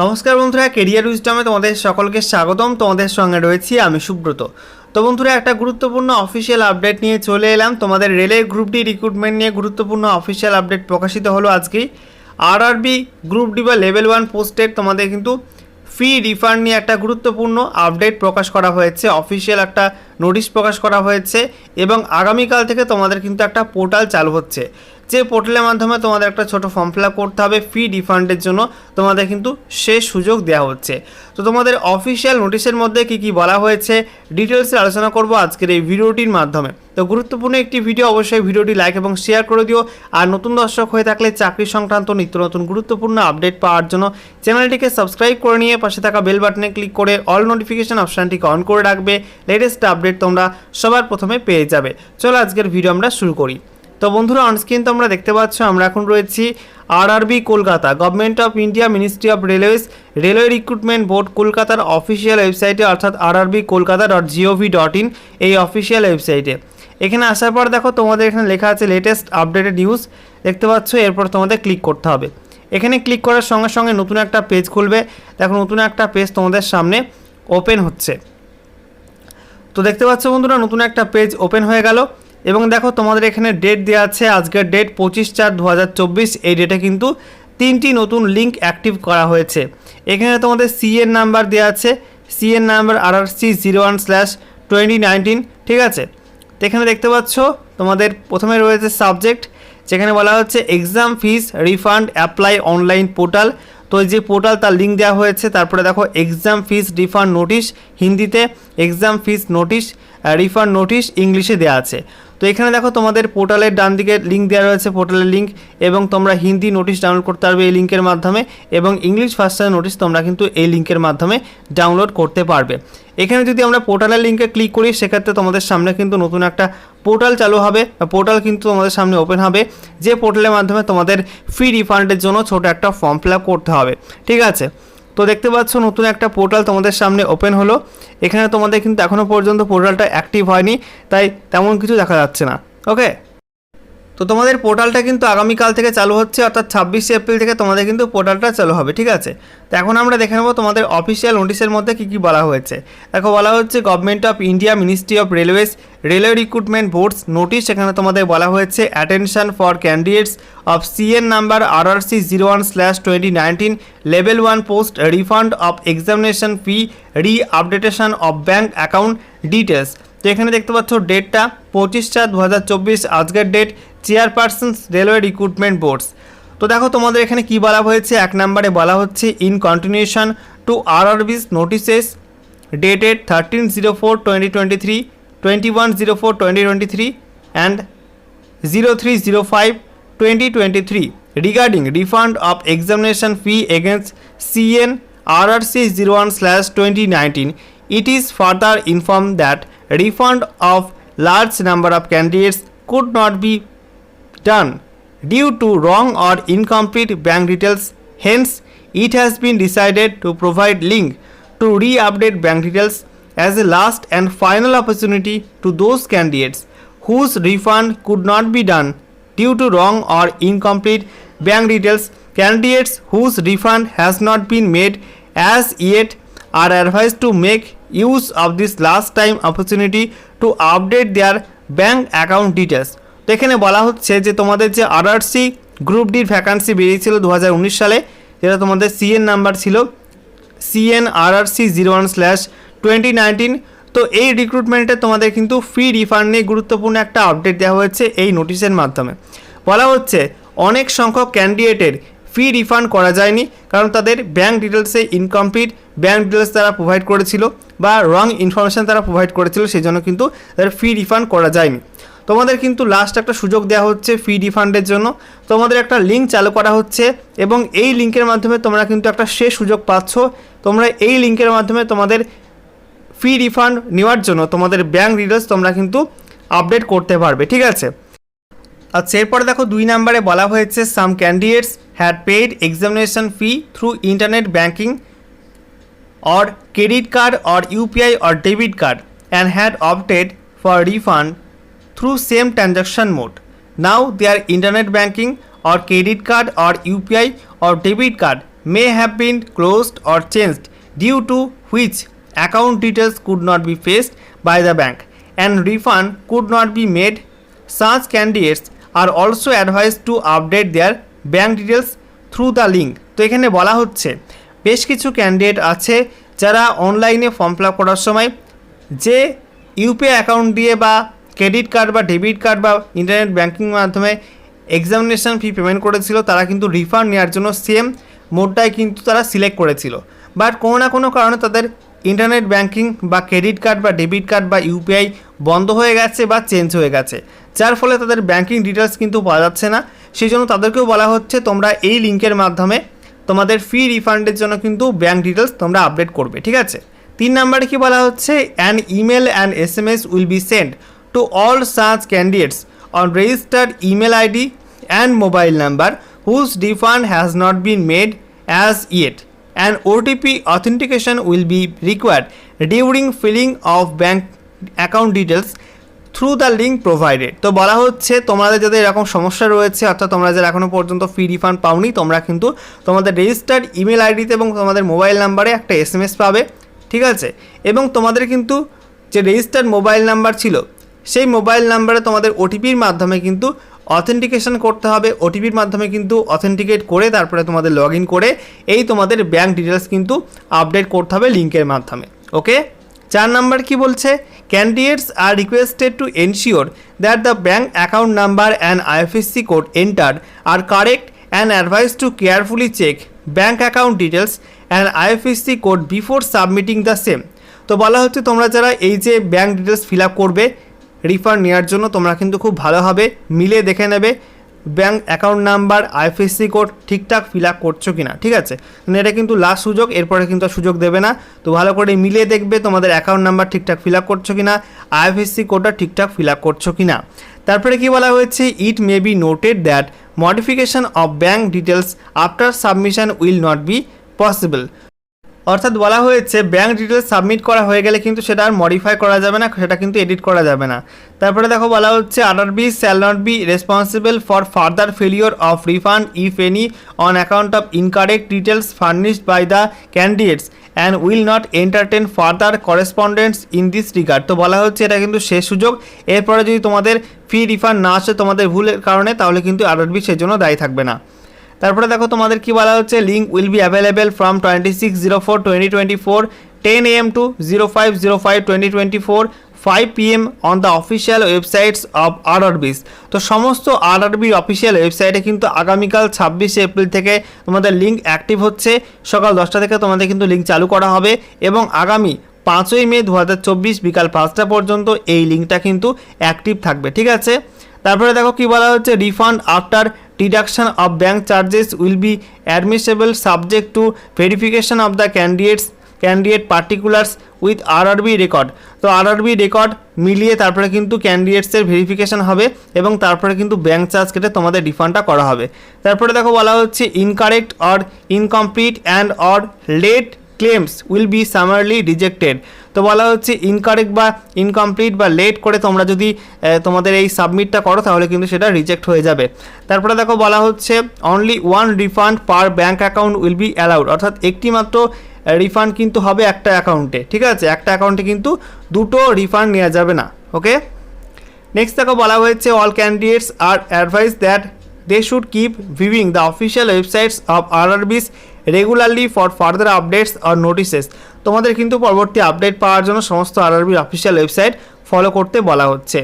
নমস্কার বন্ধুরা কেরিয়ার উইজডমে তোমাদের সকলকে স্বাগতম। তোমাদের সঙ্গে রয়েছি আমি সুব্রত। তো বন্ধুরা, একটা গুরুত্বপূর্ণ অফিসিয়াল আপডেট নিয়ে চলে এলাম। তোমাদের রেলের গ্রুপ ডি রিক্রুটমেন্ট নিয়ে গুরুত্বপূর্ণ অফিসিয়াল আপডেট প্রকাশিত হলো আজকেই আর আরআরবি গ্রুপ ডি বা লেভেল ওয়ান পোস্টের তোমাদের কিন্তু ফি রিফান্ড নিয়ে একটা গুরুত্বপূর্ণ আপডেট প্রকাশ করা হয়েছে। অফিসিয়াল একটা নোটিশ প্রকাশ করা হয়েছে এবং আগামীকাল থেকে তোমাদের কিন্তু একটা পোর্টাল চালু হচ্ছে। যে পোর্টালের মাধ্যমে তোমাদের একটা ছোট ফর্ম ফিল করতে হবে ফি রিফান্ডের জন্য তোমাদের কিন্তু সে সুযোগ দেওয়া হচ্ছে। তো তোমাদের অফিসিয়াল নোটিশের মধ্যে কি কি বলা হয়েছে ডিটেলসে আলোচনা করব আজকের এই ভিডিওটির মাধ্যমে। তো গুরুত্বপূর্ণ একটি ভিডিও অবশ্যই ভিডিওটি লাইক এবং শেয়ার করে দিও। আর নতুন দর্শক হয়ে থাকলে চাকরি সংক্রান্ত নিত্য নতুন গুরুত্বপূর্ণ আপডেট পাওয়ার জন্য চ্যানেলটিকে সাবস্ক্রাইব করে নিয়ে পাশে থাকা বেল বাটনে ক্লিক করে অল নোটিফিকেশান অপশানটিকে অন করে রাখবে। লেটেস্ট আপডেট তোমরা সবার প্রথমে পেয়ে যাবে। চলো আজকের ভিডিও আমরা শুরু করি। তো বন্ধুরা অনস্ক্রিন তোমরা দেখতে পাচ্ছ, আমরা এখন রয়েছি RRB Kolkata government of India ministry of railways railway recruitment board কলকাতার অফিসিয়াল ওয়েবসাইটে অর্থাৎ RRB Kolkata dot gov dot in এই অফিসিয়াল ওয়েবসাইটে এখানে আসার পর দেখো তোমাদের এখানে লেখা আছে লেটেস্ট আপডেটেড নিউজ দেখতে পাচ্ছ, এরপর তোমাদের ক্লিক করতে হবে। এখানে ক্লিক করার সঙ্গে সঙ্গে নতুন একটা পেজ খুলবে। দেখো নতুন একটা পেজ তোমাদের সামনে ওপেন হচ্ছে। তো দেখতে পাচ্ছ বন্ধুরা, নতুন একটা পেজ ওপেন হয়ে গেল। এবং দেখো তোমাদের এখানে ডেট দেওয়া আছে, আজকের ডেট পঁচিশ চার দু এই ডেটে কিন্তু তিনটি নতুন লিঙ্ক অ্যাক্টিভ করা হয়েছে। এখানে তোমাদের সিএন নাম্বার দেওয়া আছে। CN number R R C zero one slash twenty nineteen ঠিক আছে? তো এখানে দেখতে পাচ্ছ, তোমাদের প্রথমে রয়েছে সাবজেক্ট যেখানে বলা হচ্ছে exam fees refund apply online portal তো যে পোর্টাল তার লিঙ্ক দেওয়া হয়েছে। তারপরে দেখো এক্সাম ফিস রিফান্ড নোটিশ হিন্দিতে exam fees notice refund notice ইংলিশে দেওয়া আছে। তো এখানে দেখো তোমাদের পোর্টালের ডান দিকে লিঙ্ক দেওয়া রয়েছে পোর্টালের লিঙ্ক এবং তোমরা হিন্দি নোটিশ ডাউনলোড করতে পারবে এই লিঙ্কের মাধ্যমে এবং ইংলিশ ভার্সানের নোটিশ তোমরা কিন্তু এই লিঙ্কের মাধ্যমে ডাউনলোড করতে পারবে। এখানে যদি আমরা পোর্টালের লিঙ্কে ক্লিক করি, সেক্ষেত্রে তোমাদের সামনে কিন্তু নতুন একটা পোর্টাল চালু হবে। পোর্টাল কিন্তু তোমাদের সামনে ওপেন হবে। যে পোর্টালের মাধ্যমে তোমাদের ফি রিফান্ডের জন্য ছোট একটা ফর্ম ফিল করতে হবে। ঠিক আছে? তো দেখতে পাচ্ছ, নতুন একটা পোর্টাল তোমাদের সামনে ওপেন হলো। এখানে তোমাদের কিন্তু এখনও পর্যন্ত পোর্টালটা অ্যাক্টিভ হয়নি, তাই তেমন কিছু দেখা যাচ্ছে না ওকে তো তোমাদের পোর্টালটা কিন্তু আগামীকাল থেকে চালু হচ্ছে, অর্থাৎ ছাব্বিশে এপ্রিল থেকে তোমাদের কিন্তু পোর্টালটা চালু হবে, ঠিক আছে? তো এখন আমরা দেখে নেব তোমাদের অফিসিয়াল নোটিশের মধ্যে কী কী বলা হয়েছে। দেখো, বলা হচ্ছে government of India ministry of railways railway recruitment boards notice এখানে তোমাদের বলা হয়েছে attention for candidates of CN number R R C zero one slash twenty nineteen level one post refund of examination fee re updation of bank account details তো এখানে দেখতে পাচ্ছ ডেটটা পঁচিশ চার দু আজকের date chairpersons railway recruitment boards তো দেখো তোমাদের এখানে কি বলা হয়েছে? এক নম্বরে বলা হচ্ছে in continuation to R R Bs notices dated thirteen zero four twenty twenty three twenty one zero four twenty twenty three and zero three zero five twenty twenty three regarding refund of examination fee against CN R R C zero one slash twenty nineteen it is further informed that refund of large number of candidates could not be done due to wrong or incomplete bank details. Hence it has been decided to provide link to re-update bank details as a last and final opportunity to those candidates whose refund could not be done due to wrong or incomplete bank details. Candidates whose refund has not been made as yet are advised to make use of this last time opportunity to update their bank account details. তো এখানে বলা হচ্ছে যে তোমাদের যে RRC group ডির vacancy বেরিয়েছিল দু হাজার উনিশ সালে, যেটা তোমাদের সিএন নাম্বার ছিল CN RRC zero one slash twenty nineteen তো এই রিক্রুটমেন্টে তোমাদের কিন্তু ফি রিফান্ড নিয়ে গুরুত্বপূর্ণ একটা আপডেট দেওয়া হয়েছে এই নোটিশের মাধ্যমে। বলা হচ্ছে, অনেক সংখ্যক ক্যান্ডিডেটের ফি রিফান্ড করা যায়নি, কারণ তাদের ব্যাঙ্ক ডিটেলসে ইনকমপ্লিট ব্যাঙ্ক ডিটেলস তারা প্রোভাইড করেছিল বা রং ইনফরমেশান তারা প্রোভাইড করেছিল সেই জন্য কিন্তু তাদের ফি রিফান্ড করা যায়নি। তোমাদের কিন্তু লাস্ট একটা সুযোগ দেওয়া হচ্ছে ফি রিফান্ডের জন্য। তোমাদের একটা লিঙ্ক চালু করা হচ্ছে এবং এই লিঙ্কের মাধ্যমে তোমরা কিন্তু একটা শেষ সুযোগ পাচ্ছ। তোমরা এই লিঙ্কের মাধ্যমে তোমাদের ফি রিফান্ড নেওয়ার জন্য তোমাদের ব্যাঙ্ক ডিটেলস তোমরা কিন্তু আপডেট করতে পারবে, ঠিক আছে? আচ্ছা এরপরে দেখো দুই নাম্বারে বলা হয়েছে some candidates had paid examination fee through internet banking or credit card or UPI or debit card and had opted for refund through same transaction mode now their internet banking or credit card or UPI or debit card may have been closed or changed due to which account details could not be faced by the bank and refund could not be made such candidates are also advise to update their bank details through the link. তো এখানে বলা হচ্ছে, বেশ কিছু candidate আছে যারা অনলাইনে form fill করার সময় যে ইউপিআই অ্যাকাউন্ট দিয়ে বা ক্রেডিট কার্ড বা ডেবিট কার্ড বা ইন্টারনেট ব্যাঙ্কিং মাধ্যমে এক্সামিনেশন ফি পেমেন্ট করেছিল, তারা কিন্তু রিফান্ড নেওয়ার জন্য সেম মোডটাই কিন্তু তারা সিলেক্ট করেছিল। বাট কোনো না কোনো কারণে তাদের ইন্টারনেট ব্যাঙ্কিং বা ক্রেডিট কার্ড বা ডেবিট কার্ড বা ইউপিআই বন্ধ হয়ে গেছে বা চেঞ্জ হয়ে গেছে। যার ফলে তাদের ব্যাঙ্কিং ডিটেলস কিন্তু পাওয়া যাচ্ছে না। সেই জন্য তাদেরকেও বলা হচ্ছে, তোমরা এই লিঙ্কের মাধ্যমে তোমাদের ফি রিফান্ডের জন্য কিন্তু ব্যাঙ্ক ডিটেলস তোমরা আপডেট করবে। ঠিক আছে? তিন নাম্বারে কি বলা হচ্ছে? An email and S M S will be send to all such candidates on registered email ID and mobile number whose refund has not been made as yet. And OTP authentication will be required during filling of bank account details through the link provided তো বলা হচ্ছে তোমাদের যাদের এরকম সমস্যা রয়েছে, অর্থাৎ তোমরা যারা এখনও পর্যন্ত ফি রিফান্ড পাওনি, তোমরা কিন্তু তোমাদের রেজিস্টার্ড ইমেল আইডিতে এবং তোমাদের মোবাইল নাম্বারে একটা এস এম এস পাবে, ঠিক আছে? এবং তোমাদের কিন্তু যে রেজিস্টার্ড মোবাইল নাম্বার ছিল, সেই মোবাইল নাম্বারে তোমাদের ওটিপির মাধ্যমে কিন্তু অথেন্টিকেশন করতে হবে। ওটিপির মাধ্যমে কিন্তু অথেন্টিকেট করে তারপরে তোমাদের লগ করে এই তোমাদের ব্যাঙ্ক ডিটেলস কিন্তু আপডেট করতে হবে লিঙ্কের মাধ্যমে ওকে চার নাম্বার কি বলছে? Candidates are requested to ensure that the bank account number and IFSC code enter are correct and advise to carefully check bank account details and IFSC code before submitting the same তো বলা হচ্ছে তোমরা যারা এই যে bank details fill up করবে refund নেওয়ার জন্য তোমরা কিন্তু খুব ভালোভাবে মিলে দেখে নেবে। Bank account number IFSC code ঠিকঠাক ফিল আপ করছ কিনা, ঠিক আছে? মানে এটা কিন্তু লাস্ট সুযোগ, এরপরে কিন্তু সুযোগ দেবে না। তো ভালো করে মিলিয়ে দেখবে তোমাদের অ্যাকাউন্ট নাম্বার ঠিকঠাক ফিল আপ করছ কিনা আইএফএসসি কোডটা ঠিকঠাক ফিল আপ করছ কিনা। তারপরে কি বলা হয়েছে? It may be noted that modification of bank details after submission will not be possible অর্থাৎ বলা হয়েছে ব্যাঙ্ক ডিটেলস সাবমিট করা হয়ে গেলে কিন্তু সেটা আর মডিফাই করা যাবে না, সেটা কিন্তু এডিট করা যাবে না। তারপরে দেখো বলা হচ্ছে RRB shall not be responsible for further failure of refund if any on account of incorrect details furnished by the candidates and will not entertain further correspondents in this regard তো বলা হচ্ছে, এটা কিন্তু শেষ সুযোগ। এরপরে যদি তোমাদের ফি রিফান্ড না আসে, তোমাদের ভুলের কারণে, তাহলে কিন্তু আরআরবি সেই জন্য দায়ী থাকবে না। তারপরে দেখো তোমাদের কি বলা হচ্ছে? Link will be available from twenty six zero four twenty twenty four ten AM to zero five zero five twenty twenty four five PM on the official websites of RRBs তো সমস্ত আরআরবির অফিসিয়াল ওয়েবসাইটে কিন্তু আগামীকাল ছাব্বিশে April থেকে তোমাদের link active হচ্ছে। সকাল দশটা থেকে তোমাদের কিন্তু লিঙ্ক চালু করা হবে এবং আগামী পাঁচই মে দু হাজার চব্বিশ বিকাল পাঁচটা পর্যন্ত এই লিঙ্কটা কিন্তু অ্যাক্টিভ থাকবে। ঠিক আছে? তারপরে দেখো কি বলা হচ্ছে? Refund after deduction of bank charges will be admissible subject to verification of the candidates candidate particulars with RRB record তো আরআরবি রেকর্ড মিলিয়ে তারপরে কিন্তু ক্যান্ডিডেটসের ভেরিফিকেশন হবে এবং তারপরে কিন্তু ব্যাঙ্ক চার্জ কেটে তোমাদের রিফান্ডটা করা হবে। তারপরে দেখো বলা হচ্ছে incorrect or incomplete and or late claims will be summarily rejected তো বলা হচ্ছে ইনকারেক্ট বা ইনকমপ্লিট বা লেট করে তোমরা যদি তোমাদের এই সাবমিটটা করো, তাহলে কিন্তু সেটা রিজেক্ট হয়ে যাবে। তারপরে দেখো বলা হচ্ছে only one refund per bank account will be allowed অর্থাৎ একটি মাত্র রিফান্ড কিন্তু হবে একটা অ্যাকাউন্টে ঠিক আছে? একটা অ্যাকাউন্টে কিন্তু দুটো রিফান্ড নেওয়া যাবে না ওকে নেক্সট দেখো বলা হয়েছে all candidates are advised that they should keep viewing the official websites of RRBs regularly for further updates R notices তোমাদের কিন্তু পরবর্তী আপডেট পাওয়ার জন্য সমস্ত আরআরবির অফিসিয়াল ওয়েবসাইট ফলো করতে বলা হচ্ছে।